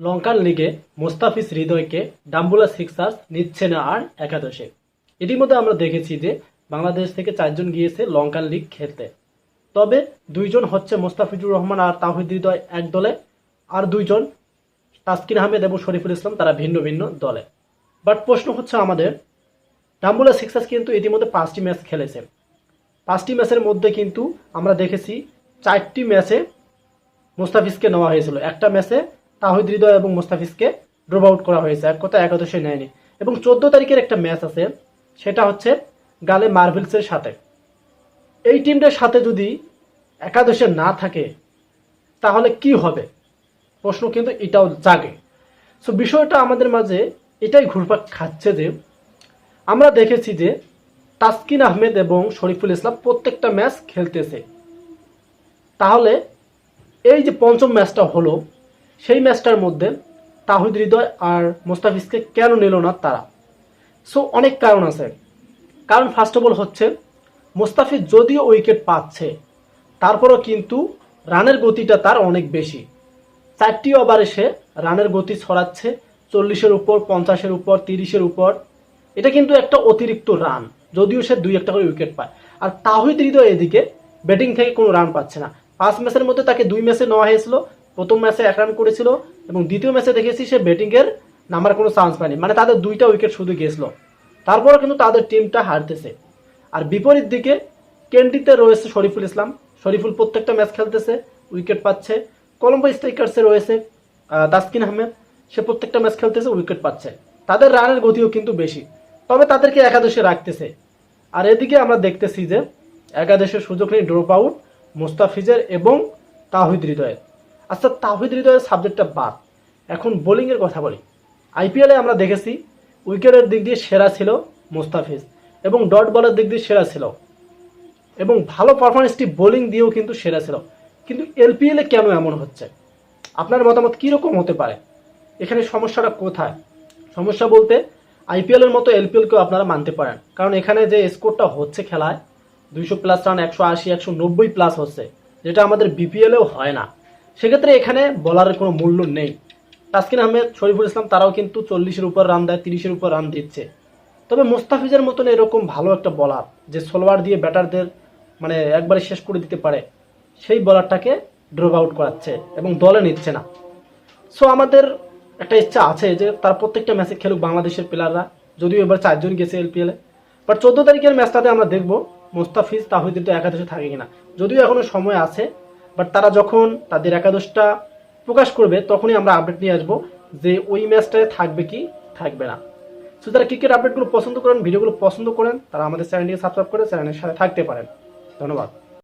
লঙ্কান লিগে মোস্তাফিজ হৃদয়কে ডাম্বুলা সিক্সার্স নিচ্ছে না আর একাদশে। ইতিমধ্যে আমরা দেখেছি যে বাংলাদেশ থেকে চারজন গিয়েছে লঙ্কান লিগ খেলতে। তবে দুইজন হচ্ছে মোস্তাফিজুর রহমান আর তাহিদ হৃদয় এক দলে, আর দুইজন তাসকিন আহমেদ এবং শরীফুল ইসলাম, তারা ভিন্ন ভিন্ন দলে। বাট প্রশ্ন হচ্ছে আমাদের, ডাম্বুলা সিক্সার্স কিন্তু ইতিমধ্যে পাঁচটি ম্যাচ খেলেছে। পাঁচটি ম্যাচের মধ্যে কিন্তু আমরা দেখেছি চারটি ম্যাচে মোস্তাফিজকে নেওয়া হয়েছিল। একটা ম্যাচে তাহিদ হৃদয় এবং মোস্তাফিজকে ড্রপ আউট করা হয়েছে। এক কথা একাদশে নেয়নি। এবং চোদ্দ তারিখের একটা ম্যাচ আছে, সেটা হচ্ছে গালে মার্ভেলসের সাথে। এই টিমটার সাথে যদি একাদশে না থাকে, তাহলে কি হবে? প্রশ্ন কিন্তু এটাও জাগে। সো বিষয়টা আমাদের মাঝে এটাই ঘুরপাক খাচ্ছে যে, আমরা দেখেছি যে তাসকিন আহমেদ এবং শরীফুল ইসলাম প্রত্যেকটা ম্যাচ খেলতেছে। তাহলে এই যে পঞ্চম ম্যাচটা হলো সেই ম্যাচটার মধ্যে তাহিদ হৃদয় আর মোস্তাফিজকে কেন নিল না তারা? সো অনেক কারণ আছে। কারণ ফার্স্ট অফ অল হচ্ছে, মোস্তাফিজ যদিও উইকেট পাচ্ছে, তারপরও কিন্তু রানের গতিটা তার অনেক বেশি। চারটি ওভারে সে রানের গতি ছড়াচ্ছে, চল্লিশের উপর, পঞ্চাশের উপর, তিরিশের উপর। এটা কিন্তু একটা অতিরিক্ত রান, যদিও সে দুই একটা করে উইকেট পায়। আর তাহিদ হৃদয় এদিকে ব্যাটিং থেকে কোনো রান পাচ্ছে না। পাঁচ ম্যাচের মধ্যে তাকে দুই ম্যাচে নেওয়া হয়েছিল প্রথম ম্যাচে এক রান করেছিল এবং দ্বিতীয় ম্যাচে দেখেছি সে ব্যাটিংয়ের নামার কোনো চান্স পায়নি। মানে তাদের দুইটা উইকেট শুধু গেছিল। তারপরও কিন্তু তাদের টিমটা হারতেছে। আর বিপরীত দিকে কেন্ডিতে রয়েছে শরীফুল ইসলাম। শরীফুল প্রত্যেকটা ম্যাচ খেলতেছে উইকেট পাচ্ছে। কলম্বো স্ট্রাইকার্সে রয়েছে তাসকিন আহমেদ সে প্রত্যেকটা ম্যাচ খেলতেছে উইকেট পাচ্ছে। তাদের রানের গতিও কিন্তু বেশি। তবে তাদেরকে একাদশে রাখতেছে। আর এদিকে আমরা দেখতেছি যে, একাদশের সুযোগ নেই ড্রপ আউট, মোস্তাফিজের এবং তাহিদ হৃদয়ের। আচ্ছা তাহিদ হৃদয়ের সাবজেক্টটা বাদ। এখন বোলিংয়ের কথা বলি। আইপিএলে আমরা দেখেছি, উইকেটের দিক দিয়ে সেরা ছিল মোস্তাফিজ এবং ডট বলের দিক দিয়ে সেরা ছিল। এবং ভালো পারফরমেন্সটি বোলিং দিয়েও কিন্তু সেরা ছিল। কিন্তু এলপিএলে কেন এমন হচ্ছে? আপনার মতামত কীরকম হতে পারে? এখানে সমস্যাটা কোথায়? সমস্যা বলতে আইপিএলের মতো এলপিএলকেও আপনারা মানতে পারেন। কারণ এখানে যে স্কোরটা হচ্ছে খেলায়, দুইশো প্লাস রান একশো আশি, একশো নব্বই প্লাস হচ্ছে, যেটা আমাদের বিপিএলেও হয় না। সেক্ষেত্রে এখানে বলার কোনো মূল্য নেই। তাসকিন আহমেদ, শরীফুল ইসলাম তারাও কিন্তু চল্লিশের উপর রান দেয়, তিরিশের উপর রান দিচ্ছে। তবে মোস্তাফিজের মতন এরকম ভালো একটা বলার যে সোলোয়ার দিয়ে ব্যাটারদের মানে একবারে শেষ করে দিতে পারে, সেই বলারটাকে ড্রপ আউট করাচ্ছে এবং দলে নিচ্ছে না। সো আমাদের একটা ইচ্ছা আছে যে তার প্রত্যেকটা ম্যাচে খেলুক বাংলাদেশের প্লেয়াররা যদিও এবার চারজন গেছে এলপিএলে বাট চোদ্দ তারিখের ম্যাচটাতে আমরা দেখব মোস্তাফিজ তাহিদ তো একাদশে থাকে কিনা। যদিও এখনও সময় আছে বাট তারা যখন তাদের একাদশটা প্রকাশ করবে, তখনই আমরা আপডেট নিয়ে আসব যে ওই ম্যাচটায় থাকবে কি, থাকবে না। সো যারা ক্রিকেট আপডেটগুলো পছন্দ করেন ভিডিওগুলো পছন্দ করেন, তারা আমাদের চ্যানেলটিকে সাবস্ক্রাইব করে চ্যানেলের সাথে থাকতে পারেন। ধন্যবাদ।